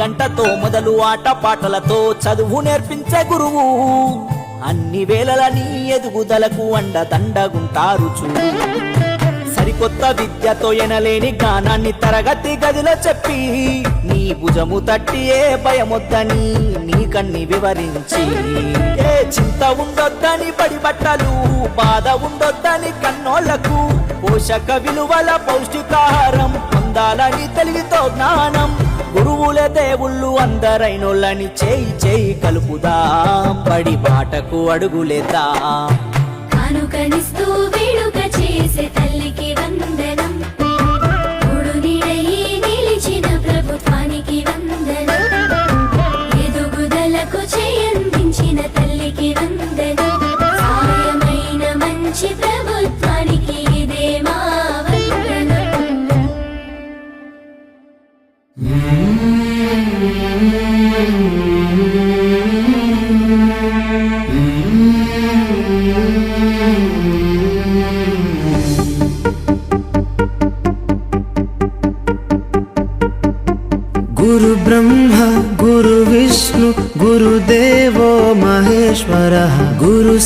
గంటతో మొదలు ఆట పాటలతో చదువు నేర్పించే గురువు. అన్ని వేళలని ఎదుగుదలకు అండ దండగుంటారు చూడు. సరికొత్త విద్యతో ఎనలేని గానాన్ని తరగతి గదిలో చెప్పి నీ భుజము తట్టి ఏ భయమొద్దని నీ కన్ని వివరించి. ఏ చింత ఉండొద్దని పడి బట్టలు బాధ ఉండొద్దని కన్నోళ్ళకు పోషక విలువల పౌష్టికాహారం పొందాలని తెలివితో జ్ఞానం. గురువుల దేవుళ్ళు అందరైనోళ్ళని చేయి చేయి కలుపుదాం. బడి బాటకు అడుగులేదా కానుకనిస్తూ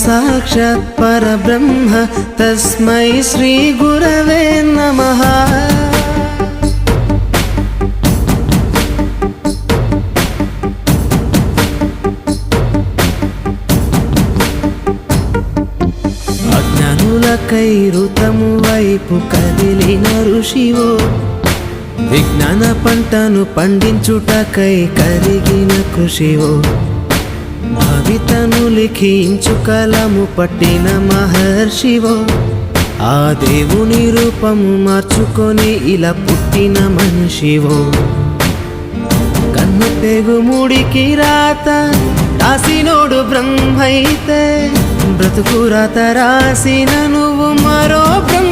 సాక్షాత్ పరబ్రహ్మ తస్మై శ్రీ గురవే నమ అజ్ఞానులకై ఋతము వైపు కదిలిన ఋషివో విజ్ఞాన పంటను పండించుటకై కరిగిన కృషివో కవితను లిఖించు కలము పట్టిన మహర్షివో ఆ దేవుని రూపము మార్చుకొని ఇలా పుట్టిన మనిషివో. కన్ను తెగు ముడికి రాత రాసినోడు బ్రహ్మైతే బ్రతుకు రాత రాసిన నువ్వు మరో బ్రహ్మ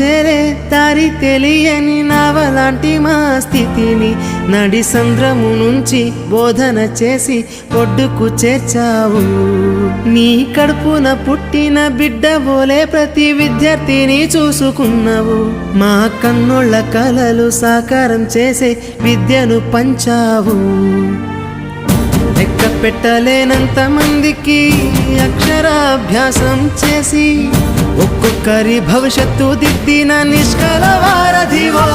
చేరే దారి తెలియని నావలాంటి మా స్థితిని. నడి సంద్రము నుంచి బోధన చేసి ఒడ్డుకు చేర్చావు. నీ కడుపున పుట్టిన బిడ్డ బోలే ప్రతి విద్యార్థిని చూసుకున్నావు. మా కన్నుళ్ళ కలలు సాకారం చేసే విద్యను పంచావు. లెక్క పెట్టలేనంత మందికి అక్షరాభ్యాసం చేసి ఒక్కొక్కరి భవిష్యత్తు దిద్దిన నిష్కల వారధివో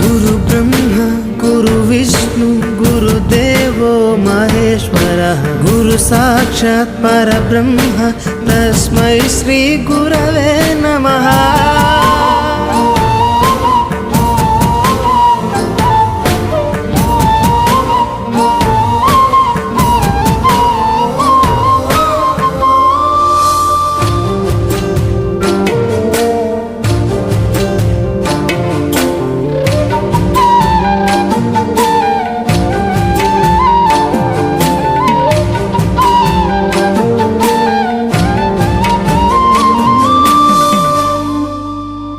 గురు బ్రహ్మ గురు విష్ణు గురుదేవో మహేశ్వర. గురు సాక్షాత్ పరబ్రహ్మ తస్మై శ్రీ గురవే నమః.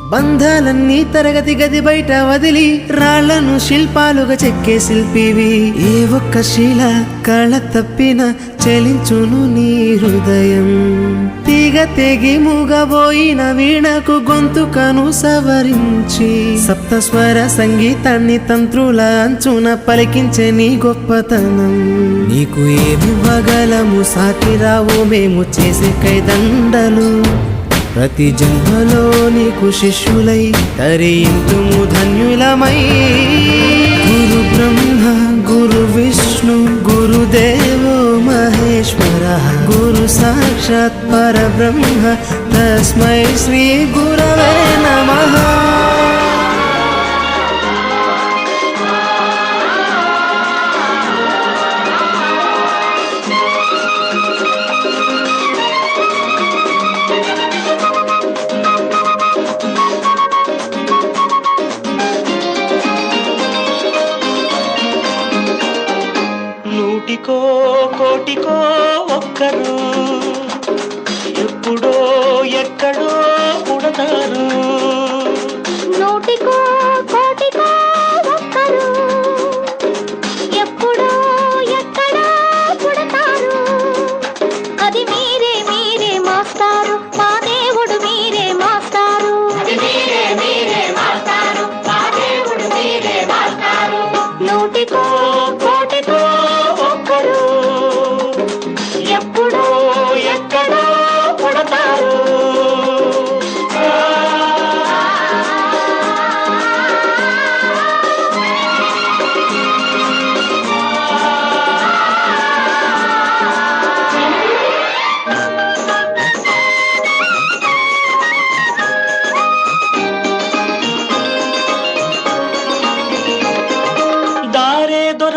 బంధాలన్నీ తరగతి గది బయట వదిలి రాళ్ళను శిల్పాలుగా చెక్కే శిల్పివి. ఏ ఒక్క శిల కళ తప్పిన చెలించును నీ హృదయం. తీగ తెగి మూగబోయిన వీణకు గొంతుకను సవరించి. సప్తస్వర సంగీతాన్ని తంత్రుల అంచున పలికించే నీ గొప్పతనం. నీకు ఏమి వగలము సాకిరావు మేము చేసే కైదండలు. ప్రతి జన్మలో నీకు శిష్యులై తరింతుము ధన్యులమై. గురు బ్రహ్మ గురు విష్ణు గురుదేవో మహేశ్వర గురు సాక్షాత్ పరబ్రహ్మ తస్మై శ్రీ గురవే నమః. కోటికో ఒక్కరు. ఎప్పుడో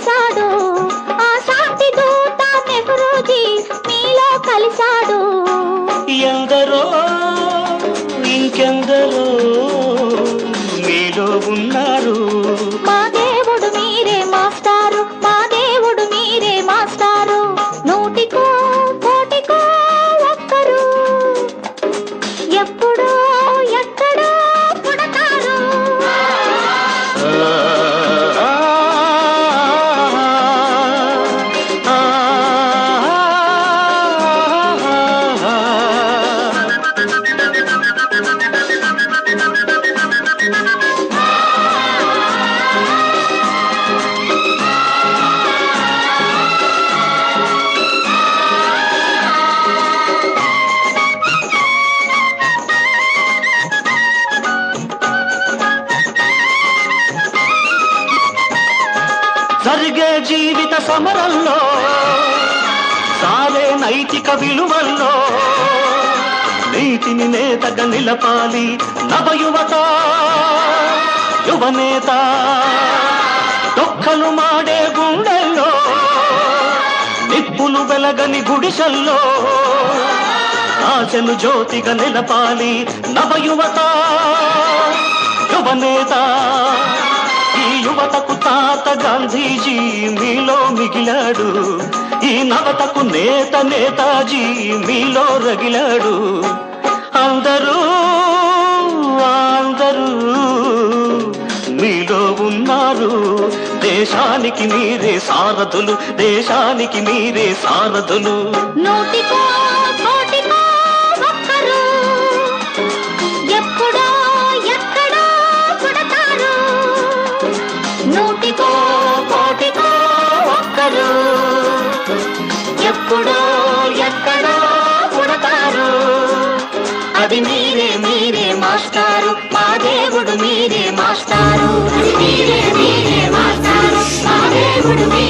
కలిశాడు. ఆ శాంతి దూత నెహ్రూజీ మీలో కలిశాడు. ఎందరో ఇంకెందరో సమరంలో సాగే నైతిక విలువల్లో నీతిని నేతగా నిలపాలి నవయువత యువనేత దొక్కలు మాడే గుండెల్లో నిప్పులు వెలగని గుడిసెల్లో ఆశలు జ్యోతిగా నిలపాలి నవయువత యువనేత యువతకు తాత గాంధీజీ మీలో మిగిలాడు. ఈ నవతకు నేత నేతాజీ మీలో రగిలాడు. అందరూ అందరూ మీలో ఉన్నారు. దేశానికి మీరే సారథులు దేశానికి మీరే సారథులు. నోటికో మా దేవుడు